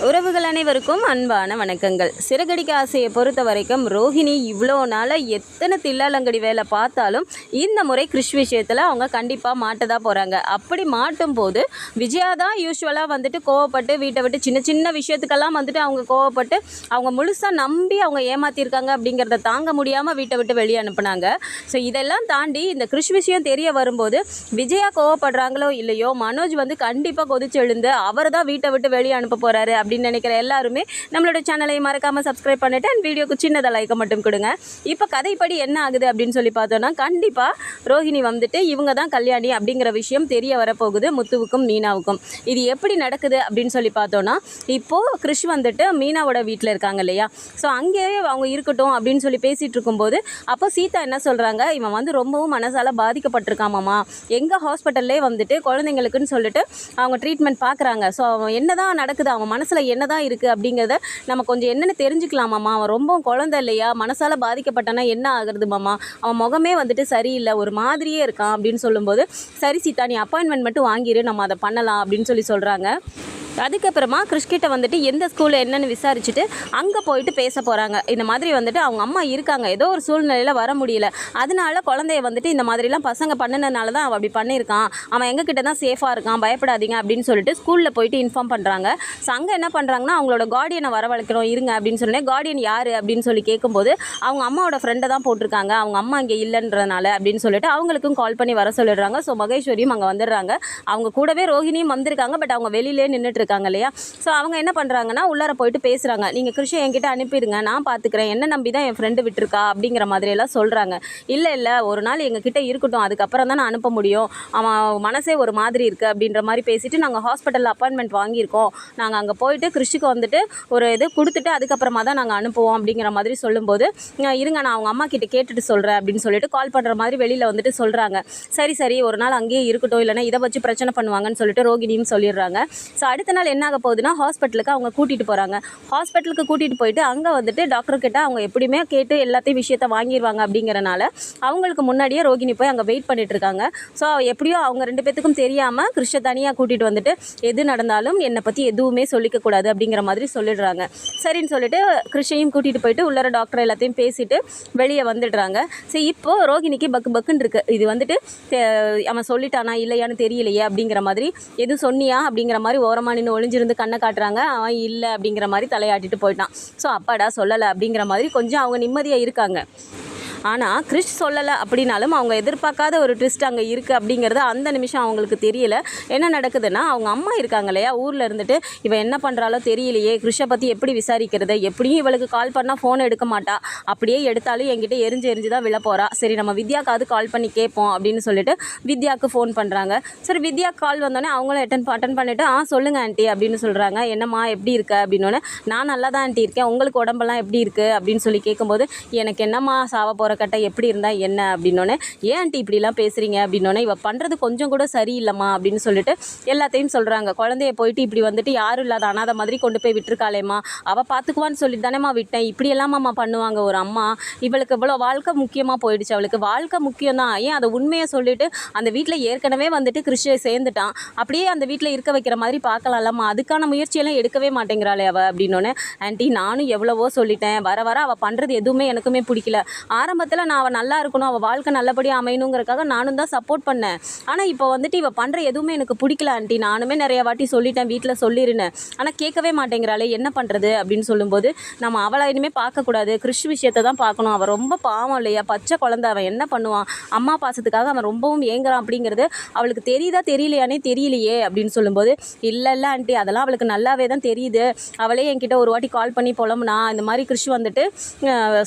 உறவுகள் அனைவருக்கும் அன்பான வணக்கங்கள். சிறகடிக்க ஆசையை பொறுத்த வரைக்கும் ரோஹிணி இவ்வளோ நாளாக எத்தனை தில்லாலங்கடி வேலை பார்த்தாலும் இந்த முறை கிறிஷ் விஷயத்தில் அவங்க கண்டிப்பாக மாட்ட தான் போகிறாங்க அப்படி மாட்டும் போது விஜயா தான் யூஸ்வலாக வந்துட்டு கோவப்பட்டு வீட்டை விட்டு சின்ன சின்ன விஷயத்துக்கெல்லாம் வந்துட்டு அவங்க கோவப்பட்டு அவங்க முழுசாக நம்பி அவங்க ஏமாற்றிருக்காங்க அப்படிங்கிறத தாங்க முடியாமல் வீட்டை விட்டு வெளியே அனுப்புனாங்க. ஸோ இதெல்லாம் தாண்டி இந்த கிறிஷ் விஷயம் தெரிய வரும்போது விஜயா கோவப்படுறாங்களோ இல்லையோ மனோஜ் வந்து கண்டிப்பாக கொதிச்சு எழுந்து அவர் தான் வீட்டை விட்டு வெளியே அனுப்ப போகிறாரு அப்படின்னு நினைக்கிற எல்லாருமே நம்மளோட சேனலை மறக்காமல் சப்ஸ்கிரைப் பண்ணிவிட்டு அண்ட் வீடியோக்கு சின்னதாக லைக்கை மட்டும் கொடுங்க. இப்போ கதைப்படி என்ன ஆகுது அப்படின்னு சொல்லி பார்த்தோன்னா கண்டிப்பாக ரோஹிணி வந்துட்டு இவங்க தான் கல்யாணி அப்படிங்கிற விஷயம் தெரிய வரப்போகுது முத்துவுக்கும் மீனாவுக்கும். இது எப்படி நடக்குது அப்படின்னு சொல்லி பார்த்தோன்னா இப்போது கிறிஷ் வந்துட்டு மீனாவோட வீட்டில் இருக்காங்க இல்லையா? ஸோ அங்கேயே அவங்க இருக்கட்டும் அப்படின்னு சொல்லி பேசிகிட்டு இருக்கும்போது அப்போ சீதா என்ன சொல்கிறாங்க இவன் வந்து ரொம்பவும் மனசால் பாதிக்கப்பட்டிருக்காமாம்மா எங்கள் ஹாஸ்பிட்டல்லே வந்துட்டு குழந்தைங்களுக்குன்னு சொல்லிட்டு அவங்க ட்ரீட்மெண்ட் பார்க்குறாங்க ஸோ அவன் என்ன தான் நடக்குது? அவன் மனசில் என்ன தான் இருக்குது அப்படிங்கிறத நம்ம கொஞ்சம் என்னென்னு தெரிஞ்சுக்கலாமாம்மா அவன் ரொம்ப குழந்தை இல்லையா? மனசால் பாதிக்கப்பட்டானா என்ன ஆகுறது மாமா? அவன் முகமே வந்துட்டு சரியில்லை. ஒரு மாதிரியே இருக்கான் அப்படின்னு சொல்லும்போது சரி சீதா நீ அப்பாயின்மெண்ட் மட்டும் வாங்கிரு. நம்ம அதை பண்ணலாம் அப்படின்னு சொல்லி சொல்கிறாங்க அதுக்கப்புறமா கிறிஷ்கிட்ட வந்துட்டு எந்த ஸ்கூலில் என்னென்னு விசாரிச்சுட்டு அங்கே போயிட்டு பேச போகிறாங்க இந்த மாதிரி வந்துட்டு அவங்க அம்மா இருக்காங்க. ஏதோ ஒரு சூழ்நிலையில் வர முடியல. அதனால குழந்தைய வந்துட்டு இந்த மாதிரிலாம் பசங்க பண்ணினதுனால தான் அவன் அப்படி பண்ணியிருக்கான். அவன் எங்ககிட்ட தான் சேஃபாக இருக்கான். பயப்படாதீங்க அப்படின்னு சொல்லிட்டு ஸ்கூலில் போயிட்டு இன்ஃபார்ம் பண்ணுறாங்க ஸோ அங்கே என்ன பண்ணுறாங்கன்னா அவங்களோட கார்டியனை வரவழைக்கிறோம். இருங்க அப்படின்னு சொன்னேன் கார்டியன் யார் அப்படின்னு சொல்லி கேட்கும்போது அவங்க அம்மாவோட ஃப்ரெண்டை தான் போட்டிருக்காங்க. அவங்க அம்மா இங்கே இல்லைன்றனால அப்படின்னு சொல்லிட்டு அவங்களுக்கும் கால் பண்ணி வர சொல்லிடுறாங்க. ஸோ மகேஸ்வரியும் அங்கே வந்துடுறாங்க. அவங்க கூடவே ரோஹிணியும் வந்திருக்காங்க. பட் அவங்க வெளியிலே நின்றுட்டு இருக்காங்க இல்லையா? ஸோ அவங்க என்ன பண்ணுறாங்கன்னா உள்ளார போயிட்டு பேசுகிறாங்க நீங்கள் கிருஷி என்கிட்ட அனுப்பிடுங்க நான் பார்த்துக்கிறேன் என்ன நம்பி தான் என் ஃப்ரெண்டு விட்டுருக்கா? அப்படிங்கிற மாதிரியெல்லாம் சொல்கிறாங்க இல்லை இல்லை ஒரு நாள் எங்ககிட்ட இருக்கட்டும். அதுக்கப்புறம் தான் நான் அனுப்ப முடியும். அவன் மனசே ஒரு மாதிரி இருக்குது அப்படின்ற மாதிரி பேசிவிட்டு நாங்கள் ஹாஸ்பிட்டலில் அப்பாயின்மெண்ட் வாங்கியிருக்கோம். நாங்கள் அங்கே போயிட்டு கிருஷிக்கு வந்துட்டு ஒரு இது கொடுத்துட்டு அதுக்கப்புறமா தான் நாங்கள் அனுப்புவோம் அப்படிங்கிற மாதிரி சொல்லும்போது இருங்க நான் அவங்க அம்மா கிட்ட கேட்டுட்டு சொல்கிறேன் அப்படின்னு சொல்லிட்டு கால் பண்ணுற மாதிரி வெளியில் வந்துட்டு சொல்கிறாங்க சரி சரி ஒரு நாள் அங்கேயே இருக்கட்டும். இல்லைன்னா இதை வச்சு பிரச்சனை பண்ணுவாங்கன்னு சொல்லிட்டு ரோகிணியும் சொல்லிடுறாங்க. ஸோ அடுத்த நாள் என்ன ஆக போகுதுன்னா ஹாஸ்பிட்டலுக்கு அவங்க கூட்டிகிட்டு போகிறாங்க ஹாஸ்பிட்டலுக்கு கூட்டிகிட்டு போயிட்டு அங்கே வந்துட்டு டாக்டர் கிட்ட அவங்க எப்படியுமே கேட்டு எல்லாத்தையும் விஷயத்த வாங்கிடுவாங்க அப்படிங்கிறனால அவங்களுக்கு முன்னாடியே ரோகிணி போய் அங்கே வெயிட் பண்ணிட்டு இருக்காங்க. ஸோ எப்படியோ அவங்க ரெண்டு பேத்துக்கும் தெரியாமல் கிருஷ்ண தனியாக கூட்டிகிட்டு வந்துட்டு எது நடந்தாலும் என்னை பற்றி எதுவுமே சொல்லிக்கக்கூடாது அப்படிங்கிற மாதிரி சொல்லிடுறாங்க. சரின்னு சொல்லிட்டு கிருஷ்ணையும் கூட்டிகிட்டு போயிட்டு உள்ளர டாக்டர் எல்லாத்தையும் பேசிட்டு வெளியே வந்துடுறாங்க. சரி இப்போது ரோகிணிக்கு பக்கு பக்குன்னு இருக்கு. இது வந்துட்டு அவன் சொல்லிட்டானா இல்லையான்னு தெரியலையே அப்படிங்கிற மாதிரி எதுவும் சொன்னியா அப்படிங்கிற மாதிரி ஓரமாக நின்று ஒளிஞ்சிருந்து கண்ணை காட்டுறாங்க. அவன் இல்லை அப்படிங்கிற மாதிரி தலையாட்டிட்டு போயிட்டான். ஸோ அப்பாடா சொல்லலை அப்படிங்கிற மாதிரி கொஞ்சம் அவங்க நிம்மதியாக இருக்காங்க. ஆனால் கிறிஷ் சொல்லலை அப்படின்னாலும் அவங்க எதிர்பார்க்காத ஒரு ட்விஸ்ட் அங்கே இருக்குது அப்படிங்கிறது அந்த நிமிஷம் அவங்களுக்கு தெரியல. என்ன நடக்குதுன்னா அவங்க அம்மா இருக்காங்க இல்லையா? ஊரில் இருந்துட்டு இவன் என்ன பண்ணுறாலோ தெரியலையே. கிறிஷை பற்றி எப்படி விசாரிக்கிறது? எப்படியும் இவளுக்கு கால் பண்ணால் ஃபோன் எடுக்க மாட்டா. அப்படியே எடுத்தாலும் என்கிட்ட எரிஞ்சு எரிஞ்சு தான் விழ போகிறா சரி நம்ம வித்யாக்காவது கால் பண்ணி கேட்போம் அப்படின்னு சொல்லிட்டு வித்யாவுக்கு ஃபோன் பண்ணுறாங்க சரி வித்யா கால் வந்தோடனே அவங்களும் அட்டன் அட்டன் பண்ணிவிட்டு ஆ சொல்லுங்கள் ஆண்டி அப்படின்னு சொல்கிறாங்க என்னம்மா எப்படி இருக்க? அப்படின்னோடனே நான் நல்லா தான் ஆண்டி இருக்கேன். உங்களுக்கு உடம்பெல்லாம் எப்படி இருக்குது அப்படின்னு சொல்லி கேட்கும்போது எனக்கு என்னம்மா சாவ போகிற கட்டை எப்படி இருந்தால் என்ன அப்படின்னோடனே ஏன் ஆண்டி இப்படிலாம் பேசுகிறீங்க அப்படின்னோடனே இவள் பண்ணுறது கொஞ்சம் கூட சரியில்லைம்மா அப்படின்னு சொல்லிட்டு எல்லாத்தையும் சொல்கிறாங்க குழந்தைய போயிட்டு இப்படி வந்துட்டு யாரும் இல்லாத அனாதை மாதிரி கொண்டு போய் விட்டுருக்காளேம்மா. அவள் பார்த்துக்குவான்னு சொல்லிட்டு தானேம்மா விட்டேன். இப்படி எல்லாமாம்மா பண்ணுவாங்க. ஒரு அம்மா இவளுக்கு இவ்வளோ வாழ்க்கை முக்கியமாக போயிடுச்சு. அவளுக்கு வாழ்க்கை முக்கியம் தான். ஏன் அதை உண்மையை சொல்லிட்டு அந்த வீட்டில் ஏற்கனவே வந்துட்டு கிறிஸ்டியை சேர்ந்துட்டான். அப்படியே அந்த வீட்டில் இருக்க வைக்கிற மாதிரி பார்க்கலாம்லம்மா. அதுக்கான முயற்சியெல்லாம் எடுக்கவே மாட்டேங்கிறாளே அவள் அப்படின்னோடனே ஆண்டி நானும் எவ்வளவோ சொல்லிட்டேன். வர வர அவள் பண்ணுறது எதுவுமே எனக்குமே பிடிக்கல. ஆரம்பத்தில் நான் அவள் நல்லா இருக்கணும் அவள் வாழ்க்கை நல்லபடியாக அமையணுங்கிறக்காக நானும் தான் சப்போர்ட் பண்ணேன். ஆனால் இப்போ வந்துட்டு இவள் பண்ணுற எதுவுமே எனக்கு பிடிக்கல ஆண்டி. நானுமே நிறைய வாட்டி சொல்லிட்டேன் வீட்டில் சொல்லிருந்தேன். ஆனால் கேட்கவே மாட்டேங்கிறாளே என்ன பண்ணுறது அப்படின்னு சொல்லும்போது நம்ம அவளை இனிமேல் பார்க்கக்கூடாது கிறிஷ் விஷயத்தை தான் பார்க்கணும். அவள் ரொம்ப பாவம் இல்லையா? பச்சை குழந்தை அவன் என்ன பண்ணுவான்? அம்மா பாசத்துக்காக அவன் ரொம்பவும் ஏங்குறான் அப்படிங்கிறது அவளுக்கு தெரியுதா தெரியலையானே தெரியலையே அப்படின்னு சொல்லும்போது இல்லை இல்லை ஆண்டி. அதெல்லாம் அவளுக்கு நல்லாவே தான் தெரியுது. அவளே என்கிட்ட ஒரு வாட்டி கால் பண்ணி புலம்புனா இந்த மாதிரி கிறிஷ் வந்துட்டு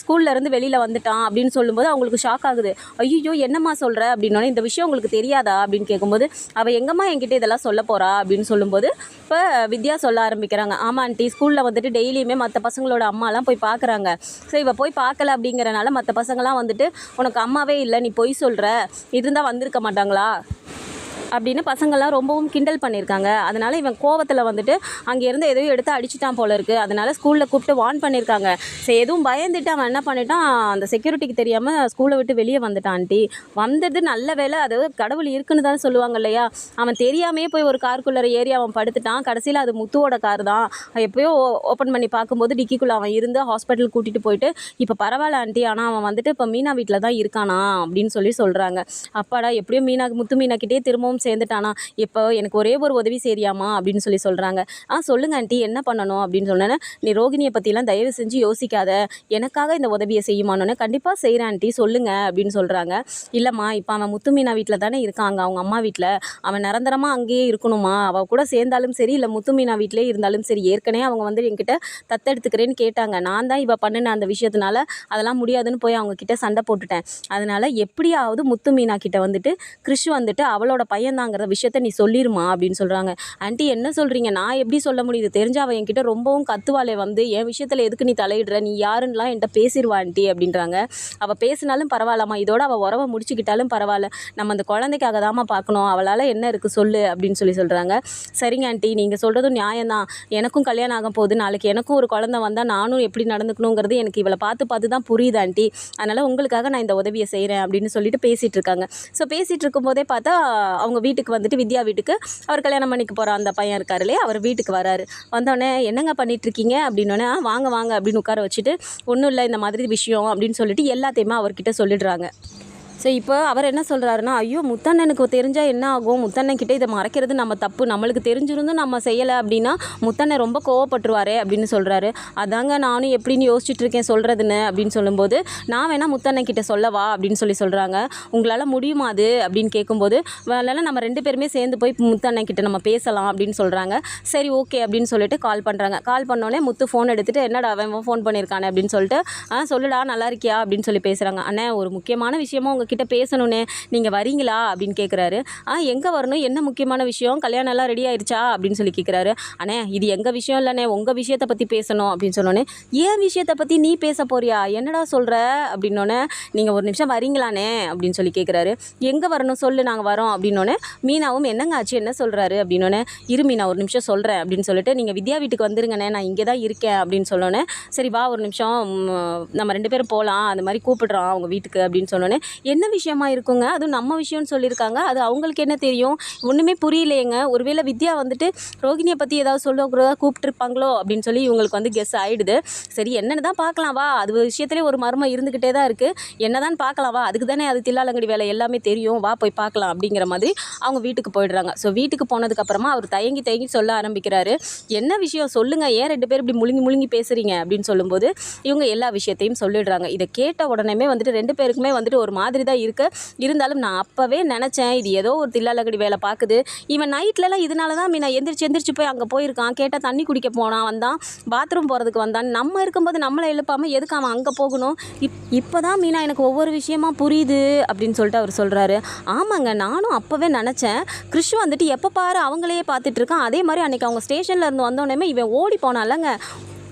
ஸ்கூல்லேருந்து வெளியில் வந்துட்டான் அப்படின்னு அப்படின்னு சொல்லும்போது அவங்களுக்கு ஷாக் ஆகுது. ஐயோ என்னம்மா சொல்கிற அப்படின்னோடனே இந்த விஷயம் உங்களுக்கு தெரியாதா? அப்படின்னு கேட்கும்போது அவள் எங்கம்மா என்கிட்ட இதெல்லாம் சொல்ல போகிறா அப்படின்னு சொல்லும்போது இப்போ வித்யா சொல்ல ஆரம்பிக்கிறாங்க. ஆமாம் ஆண்டி ஸ்கூலில் வந்துட்டு டெய்லியுமே மற்ற பசங்களோட அம்மாலாம் போய் பார்க்குறாங்க ஸோ இவள் போய் பார்க்கல அப்படிங்கிறனால மற்ற பசங்களாம் வந்துட்டு உனக்கு அம்மாவே இல்லை. நீ பொய் சொல்கிற இருந்தால் வந்திருக்க மாட்டாங்களா? அப்படின்னு பசங்கள்லாம் ரொம்பவும் கிண்டல் பண்ணியிருக்காங்க. அதனால் இவன் கோவத்தில் வந்துட்டு அங்கேருந்து எதையும் எடுத்து அடிச்சிட்டான் போல இருக்குது அதனால் ஸ்கூலில் கூப்பிட்டு வார்ன் பண்ணியிருக்காங்க. சரி எதுவும் பயந்துட்டு அவன் என்ன பண்ணிட்டான்? அந்த செக்யூரிட்டிக்கு தெரியாமல் ஸ்கூலை விட்டு வெளியே வந்துட்டான் ஆண்டி. வந்தது நல்ல வேலை அது கடவுள் இருக்குன்னு தான் சொல்லுவாங்க இல்லையா? அவன் தெரியாமே போய் ஒரு காருக்குள்ளே ஏறி அவன் படுத்துட்டான். கடைசியில் அது முத்துவோட கார் தான். எப்பயோ ஓப்பன் பண்ணி பார்க்கும்போது டிக்கிக்குள்ளே அவன் இருந்து ஹாஸ்பிட்டல் கூட்டிகிட்டு போயிட்டு இப்போ பரவாயில்ல ஆண்டி. ஆனால் அவன் வந்துட்டு இப்போ மீனா வீட்டில் தான் இருக்கானா? அப்படின்னு சொல்லி சொல்கிறாங்க அப்பாடா எப்படியும் மீனா முத்து மீனாக்கிட்டே திரும்பவும் சேர்ந்துட்டானா? இப்போ எனக்கு ஒரே ஒரு உதவி செய்றியாமா அப்படின்னு சொல்லி சொல்கிறாங்க ஆ சொல்லுங்க ஆண்டி என்ன பண்ணணும்? அப்படின்னு சொன்னேன் நீ ரோகிணியை பற்றிலாம் தயவு செஞ்சு யோசிக்காத. எனக்காக இந்த உதவியை செய்யுமானோன்னு கண்டிப்பாக செய்கிறேன் ஆண்டி சொல்லுங்க. அப்படின்னு சொல்கிறாங்க இல்லைம்மா இப்போ அவன் முத்துமீனா வீட்டில் தானே இருக்காங்க அவங்க அம்மா வீட்டில் அவன் நிரந்தரமாக அங்கேயே இருக்கணுமா? அவள் கூட சேர்ந்தாலும் சரி இல்லை முத்துமீனா வீட்டிலே இருந்தாலும் சரி ஏற்கனவே அவங்க வந்து என்கிட்ட தத்தெடுத்துக்கிறேன்னு கேட்டாங்க. நான் தான் இவள் பண்ணின அந்த விஷயத்தினால அதெல்லாம் முடியாதுன்னு போய் அவங்க கிட்ட சண்டை போட்டுட்டேன். அதனால எப்படியாவது முத்து மீனா கிட்ட வந்துட்டு கிறிஷ் வந்துட்டு அவளோட பையன் இருந்தாங்கிற விஷயத்த நீ சொல்லிருமா அப்படின்னு சொல்கிறாங்க ஆண்டி என்ன சொல்கிறீங்க நான் எப்படி சொல்ல முடியுது? தெரிஞ்ச அவள் என்கிட்ட ரொம்பவும் கத்துவாளே வந்து என் விஷயத்தில் எதுக்கு நீ தலையிடுற? நீ யாருன்னெலாம் என்கிட்ட பேசிடுவா ஆண்டி அப்படின்றாங்க. அவள் பேசினாலும் பரவாயில்லம்மா. இதோட அவள் உறவை முடிச்சுக்கிட்டாலும் பரவாயில்ல. நம்ம அந்த குழந்தைக்காக தாம்மா பார்க்கணும் அவளால் என்ன இருக்குது சொல்லு அப்படின்னு சொல்லி சொல்கிறாங்க சரிங்க ஆண்டி. நீங்கள் சொல்கிறதும் நியாயம்தான். எனக்கும் கல்யாணம் ஆக போகுது. நாளைக்கு எனக்கும் ஒரு குழந்தை வந்தால் நானும் எப்படி நடந்துக்கணுங்கிறது எனக்கு இவளை பார்த்து பார்த்து தான் புரியுது ஆண்டி. அதனால் உங்களுக்காக நான் இந்த உதவியை செய்கிறேன் அப்படின்னு சொல்லிட்டு பேசிகிட்டு இருக்காங்க. ஸோ பேசிகிட்டு இருக்கும்போதே பார்த்தா அவங்க வீட்டுக்கு வந்துட்டு வித்யா வீட்டுக்கு அவர் கல்யாணம் பண்ணிக்க போகிற அந்த பையன் இருக்கார் இல்லையா அவர் வீட்டுக்கு வராரு. வந்தோடனே என்னங்க பண்ணிட்டு இருக்கீங்க அப்படின்னோடனே வாங்க வாங்க அப்படின்னு உட்கார வச்சுட்டு ஒன்றும் இல்லை இந்த மாதிரி விஷயம் அப்படின்னு சொல்லிட்டு எல்லாத்தையுமே அவர்கிட்ட சொல்லிடுறாங்க. ஸோ இப்போ அவர் என்ன சொல்கிறாருன்னா ஐயோ முத்தண்ணனுக்கு தெரிஞ்சால் என்ன ஆகும்? முத்தண்ணன்கிட்ட இதை மறைக்கிறது நம்ம தப்பு. நம்மளுக்கு தெரிஞ்சிருந்து நம்ம செய்யலை அப்படின்னா முத்தண்ணன் ரொம்ப கோவப்பட்டுருவாரே அப்படின்னு சொல்கிறாரு அதாங்க நானும் எப்படின்னு யோசிச்சுட்டு இருக்கேன் சொல்கிறதுன்னு அப்படின்னு சொல்லும்போது நான் வேணால் முத்தண்ணன்கிட்ட சொல்லவா? அப்படின்னு சொல்லி சொல்கிறாங்க உங்களால் முடியுமா அது? அப்படின்னு கேட்கும்போது அதனால் நம்ம ரெண்டு பேருமே சேர்ந்து போய் முத்தண்ணன் கிட்ட நம்ம பேசலாம் அப்படின்னு சொல்கிறாங்க சரி ஓகே அப்படின்னு சொல்லிட்டு கால் பண்ணுறாங்க கால் பண்ணோடனே முத்து ஃபோன் எடுத்துகிட்டு என்னடா அவன் ஃபோன் பண்ணியிருக்கானே அப்படின்னு சொல்லிட்டு ஆ சொல்லுடா நல்லா இருக்கியா? அப்படின்னு சொல்லி பேசுகிறாங்க அண்ணே ஒரு முக்கியமான விஷயமா உங்ககிட்ட பேசணுண்ணே நீங்கள் வரீங்களா அப்படின்னு கேட்குறாரு ஆ எங்கே வரணும்? என்ன முக்கியமான விஷயம்? கல்யாணம் எல்லாம் ரெடி ஆயிடுச்சா அப்படின்னு சொல்லி கேட்குறாரு அண்ணே இது எங்கள் விஷயம் இல்லைண்ணே. உங்கள் விஷயத்தை பற்றி பேசணும். அப்படின்னு சொன்னோன்னே ஏன் விஷயத்தை பற்றி நீ பேச போறியா? என்னடா சொல்கிற அப்படின்னோடனே நீங்கள் ஒரு நிமிஷம் வரீங்களாண்ணே? அப்படின்னு சொல்லி கேட்குறாரு எங்கே வரணும்? சொல்லு நாங்கள் வரோம். அப்படின்னோடனே மீனாவும் என்னங்க ஆச்சு? என்ன சொல்கிறாரு அப்படின்னோடனே இரு மீனா ஒரு நிமிஷம் சொல்கிறேன் அப்படின்னு சொல்லிட்டு நீங்கள் வித்யா வீட்டுக்கு வந்துருங்கண்ணே. நான் இங்கே தான் இருக்கேன். அப்படின்னு சொன்னோன்னே சரி வா ஒரு நிமிஷம் நம்ம ரெண்டு பேரும் போகலாம் அந்த மாதிரி கூப்பிடுறான் அவங்க வீட்டுக்கு. அப்படின்னு சொன்னோன்னே என்ன விஷயமா இருக்குங்க? அதுவும் நம்ம விஷயம்னு சொல்லியிருக்காங்க. அது அவங்களுக்கு என்ன தெரியும்? ஒன்றுமே புரியலையேங்க. ஒருவேளை வித்யா வந்துட்டு ரோகிணியை பற்றி ஏதாவது சொல்லுறதா கூப்பிட்டுருப்பாங்களோ? அப்படின்னு சொல்லி இவங்களுக்கு வந்து கெஸ் ஆகிடுது சரி என்னென்னு தான் பார்க்கலாம். வா அது விஷயத்துலேயே ஒரு மர்மம் இருந்துக்கிட்டே தான் இருக்குது என்ன தான் பார்க்கலாம். வா அதுக்கு தானே அது தில்லாலங்கடி வேலை எல்லாமே தெரியும். வா போய் பார்க்கலாம் அப்படிங்கிற மாதிரி அவங்க வீட்டுக்கு போயிடுறாங்க. ஸோ வீட்டுக்கு போனதுக்கப்புறமா அவர் தயங்கி தயங்கி சொல்ல ஆரம்பிக்கிறாரு. என்ன விஷயம்? சொல்லுங்கள் ஏன் ரெண்டு பேர் இப்படி முழுங்கி முழுங்கி பேசுகிறீங்க அப்படின்னு சொல்லும்போது இவங்க எல்லா விஷயத்தையும் சொல்லிடுறாங்க. இதை கேட்ட உடனே வந்துட்டு ரெண்டு பேருக்குமே வந்துட்டு ஒரு மாதிரி தான் இருக்கு. இருந்தாலும் நான் அப்போவே நினச்சேன் இது ஏதோ ஒரு தில்லாலக்கடி வேலை பார்க்குது இவன் நைட்லலாம் இதனால தான் மீனா எந்திரிச்சு எந்திரிச்சு போய் அங்கே போயிருக்கான். கேட்டால் தண்ணி குடிக்க போனான் வந்தான். பாத்ரூம் போகிறதுக்கு வந்தான். நம்ம இருக்கும்போது நம்மளை எழுப்பாமல் எதுக்கு அவன் அங்கே போகணும்? இப் இப்போ தான் மீனா எனக்கு ஒவ்வொரு விஷயமா புரியுது அப்படின்னு சொல்லிட்டு அவர் சொல்கிறாரு ஆமாங்க நானும் அப்போவே நினச்சேன். கிறிஷ் வந்துட்டு எப்போ பாரு அவங்களையே பார்த்துட்டு இருக்கான். அதே மாதிரி அன்னைக்கு அவங்க ஸ்டேஷனில் இருந்து வந்தோடனே இவன் ஓடி போனாலங்க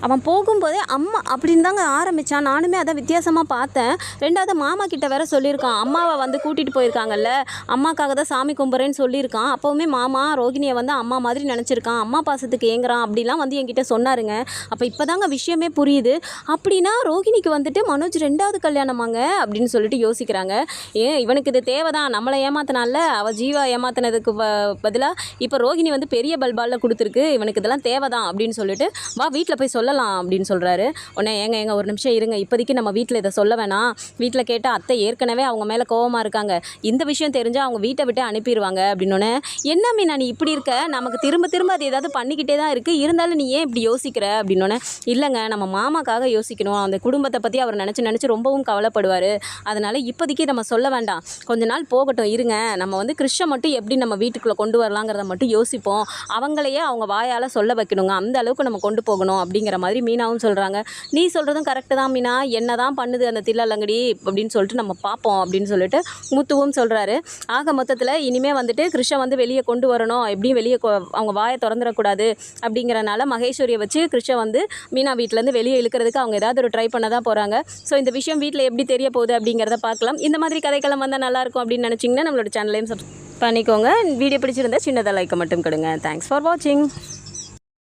அவன் போகும்போதே அம்மா அப்படின்னு தாங்க ஆரம்பித்தான் நானுமே அதை வித்தியாசமாக பார்த்தேன். ரெண்டாவது மாமா கிட்ட வேற சொல்லியிருக்கான். அம்மாவை வந்து கூட்டிகிட்டு போயிருக்காங்கல்ல. அம்மாக்காக தான் சாமி கும்பிட்றேன்னு சொல்லியிருக்கான். அப்போவுமே மாமா ரோகிணியை வந்து அம்மா மாதிரி நினச்சிருக்கான். அம்மா பாசத்துக்கு ஏங்குறான் அப்படிலாம் வந்து என்கிட்ட சொன்னாருங்க. அப்போ இப்போ தாங்க விஷயமே புரியுது. அப்படின்னா ரோகிணிக்கு வந்துட்டு மனோஜ் ரெண்டாவது கல்யாணமாங்க அப்படின்னு சொல்லிட்டு யோசிக்கிறாங்க. ஏன் இவனுக்கு இது தேவைதான். நம்மளை ஏமாத்தினால அவள் ஜீவா ஏமாத்தினதுக்கு பதிலாக இப்போ ரோகிணி வந்து பெரிய பல்பாலில் கொடுத்துருக்கு. இவனுக்கு இதெல்லாம் தேவைதான் அப்படின்னு சொல்லிட்டு வா வீட்டில் போய் சொல்ல சொல்லலாம் அப்படின்னு சொல்கிறாரு உடனே ஏங்க ஏங்க ஒரு நிமிஷம் இருங்க. இப்போதைக்கு நம்ம வீட்டில் இதை சொல்ல வேணாம். வீட்டில் கேட்டால் அத்தை ஏற்கனவே அவங்க மேலே கோவமாக இருக்காங்க. இந்த விஷயம் தெரிஞ்சால் அவங்க வீட்டை விட்டு அனுப்பிடுவாங்க அப்படின்னோடனே என்ன மீனா நீ இப்படி இருக்க? நமக்கு திரும்ப திரும்ப அது ஏதாவது பண்ணிக்கிட்டே தான் இருக்குது இருந்தாலும் நீ ஏன் இப்படி யோசிக்கிற? அப்படின்னோடனே இல்லைங்க நம்ம மாமாக்காக யோசிக்கணும். அந்த குடும்பத்தை பற்றி அவர் நினச்சி நினச்சி ரொம்பவும் கவலைப்படுவார். அதனால் இப்போதைக்கு நம்ம சொல்ல வேண்டாம். கொஞ்ச நாள் போகட்டும் இருங்க. நம்ம வந்து கிறிஷை மட்டும் எப்படி நம்ம வீட்டுக்குள்ளே கொண்டு வரலாங்கிறத மட்டும் யோசிப்போம். அவங்களையே அவங்க வாயால் சொல்ல வைக்கணுங்க. அந்த அளவுக்கு நம்ம கொண்டு போகணும். அப்படிங்கிற அப்படிங்கிற மாதிரி மீனாவும் சொல்கிறாங்க நீ சொல்கிறதும் கரெக்டு தான் மீனா. என்ன தான் பண்ணுது அந்த தில்லாலங்கடி அப்படின்னு சொல்லிட்டு நம்ம பார்ப்போம் அப்படின்னு சொல்லிட்டு முத்துவும் சொல்கிறாரு ஆக மொத்தத்தில் இனிமேல் வந்துட்டு கிருஷ்ண வந்து வெளியே கொண்டு வரணும். எப்படியும் வெளியே அவங்க வாயை திறந்துடக்கூடாது அப்படிங்கிறனால மகேஸ்வரியை வச்சு கிருஷ்ண வந்து மீனா வீட்டிலேருந்து வெளியே இழுக்கிறதுக்கு அவங்க ஏதாவது ஒரு ட்ரை பண்ண தான் போகிறாங்க ஸோ இந்த விஷயம் வீட்டில் எப்படி தெரிய போகுது அப்படிங்கிறத பார்க்கலாம். இந்த மாதிரி கதைக்களம் வந்தால் நல்லாயிருக்கும் அப்படின்னு நினச்சிங்கன்னா நம்மளோட சேனலையும் சப்ஸ்கிரைப் பண்ணிக்கோங்க. வீடியோ பிடிச்சிருந்தா சின்னதாக லைக்கை மட்டும் கொடுங்க. தேங்க்ஸ் ஃபார் வாட்சிங்